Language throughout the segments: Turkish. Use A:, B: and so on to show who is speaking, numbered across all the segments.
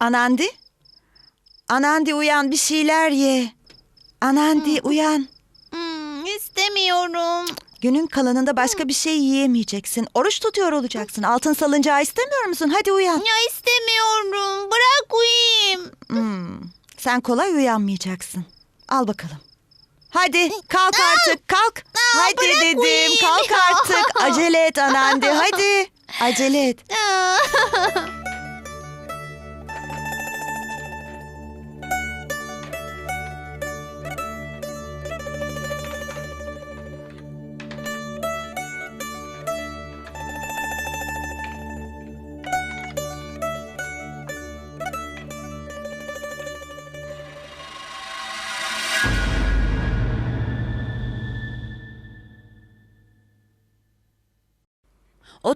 A: Anandi? Anandi uyan bir şeyler ye. Anandi uyan.
B: Hmm, istemiyorum.
A: Günün kalanında başka bir şey yiyemeyeceksin. Oruç tutuyor olacaksın. Altın salıncağı istemiyor musun? Hadi uyan.
B: Ya istemiyorum. Bırak uyuyayım.
A: Hmm, Sen kolay uyanmayacaksın. Al bakalım. Hadi kalk artık kalk.
B: Aa,
A: Hadi
B: bırak
A: dedim
B: uyuyayım
A: kalk artık. Acele et Anandi hadi. Acele et.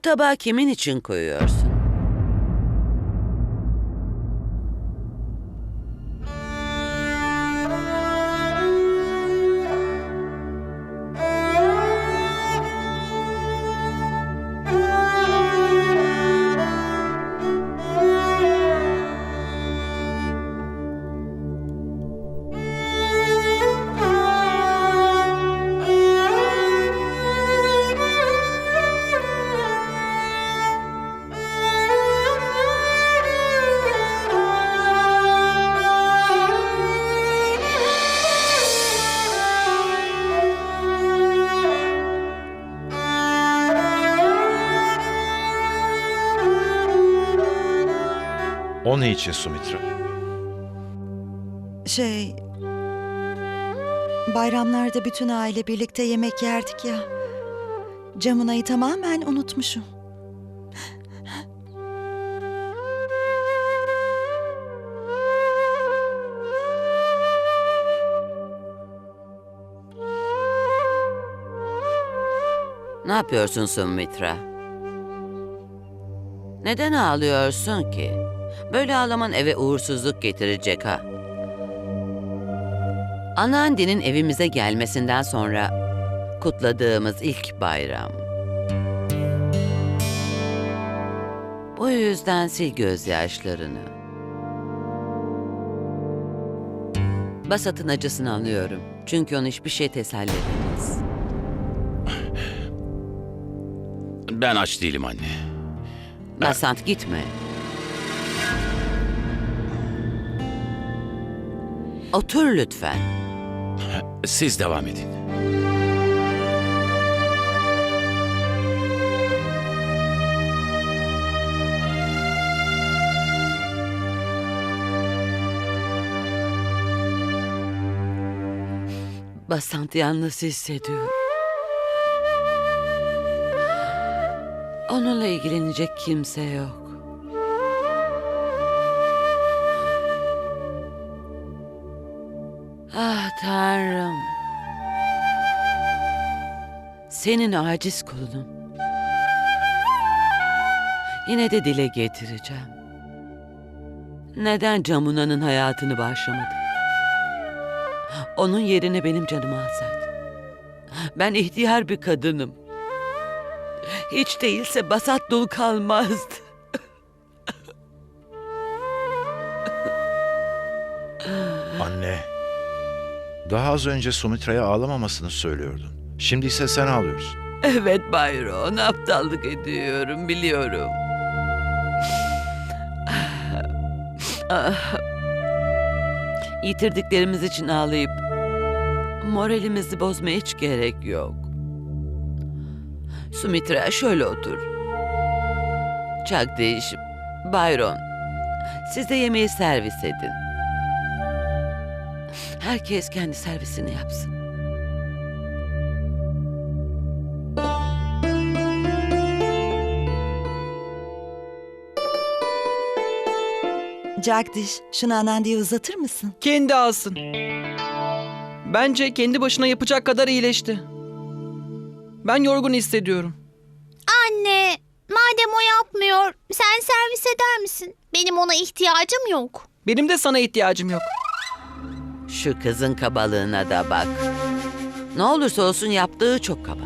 C: tabağı kimin için koyuyorsun?
D: O ne için Sumitra?
A: Şey... Bayramlarda bütün aile birlikte yemek yerdik ya. Camuna'yı tamamen unutmuşum.
C: Ne yapıyorsun Sumitra? Neden ağlıyorsun ki? Böyle ağlaman eve uğursuzluk getirecek ha. Anneannenin evimize gelmesinden sonra kutladığımız ilk bayram. Bu yüzden sil gözyaşlarını. Basat'ın acısını anlıyorum. Çünkü onu hiçbir şey teselli edemez.
E: Ben aç değilim anne.
C: Basant gitme. Otur lütfen.
E: Siz devam edin.
C: Basant yalnız hissediyor. Onunla ilgilenecek kimse yok. Tanrım. Senin aciz kulunum. Yine de dile getireceğim. Neden Camuna'nın hayatını bağışlamadın? Onun yerine benim canımı alsaydın. Ben ihtiyar bir kadınım. Hiç değilse basat dul kalmazdı.
D: Daha az önce Sumitra'ya ağlamamasını söylüyordun. Şimdi ise sen ağlıyorsun.
C: Evet Bayron, aptallık ediyorum biliyorum. Ah. Yitirdiklerimiz için ağlayıp moralimizi bozmaya hiç gerek yok. Sumitra şöyle otur. Çakdiş, Bayron, siz de yemeği servis edin. Herkes kendi servisini yapsın.
A: Jagdish, şunu Anandi'ye uzatır mısın?
F: Kendi alsın. Bence kendi başına yapacak kadar iyileşti. Ben yorgun hissediyorum.
B: Anne, madem o yapmıyor, sen servis eder misin? Benim ona ihtiyacım yok.
F: Benim de sana ihtiyacım yok.
C: Şu kızın kabalığına da bak. Ne olursa olsun yaptığı çok kaba.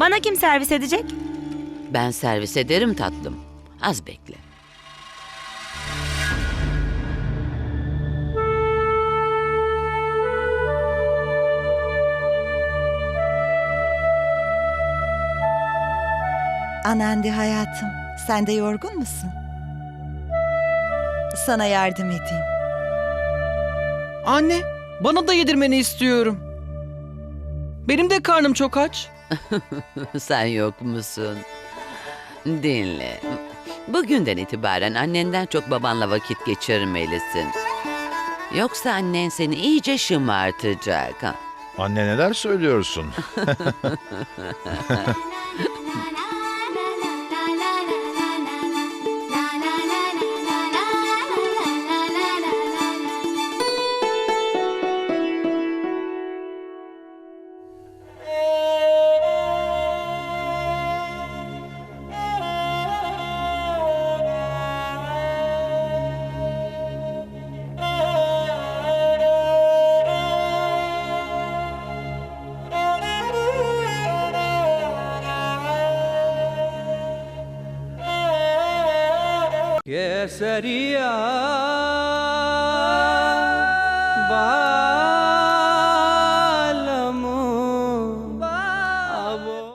G: Bana kim servis edecek?
C: Ben servis ederim tatlım. Az bekle.
A: Anandi hayatım, sen de yorgun musun? Sana yardım edeyim.
F: Anne, bana da yedirmeni istiyorum. Benim de karnım çok aç.
C: Sen yok musun? Dinle. Bugünden itibaren annenden çok babanla vakit geçirmelisin. Yoksa annen seni iyice şımartacak. ha.
D: Anne neler söylüyorsun?
F: केसरिया बा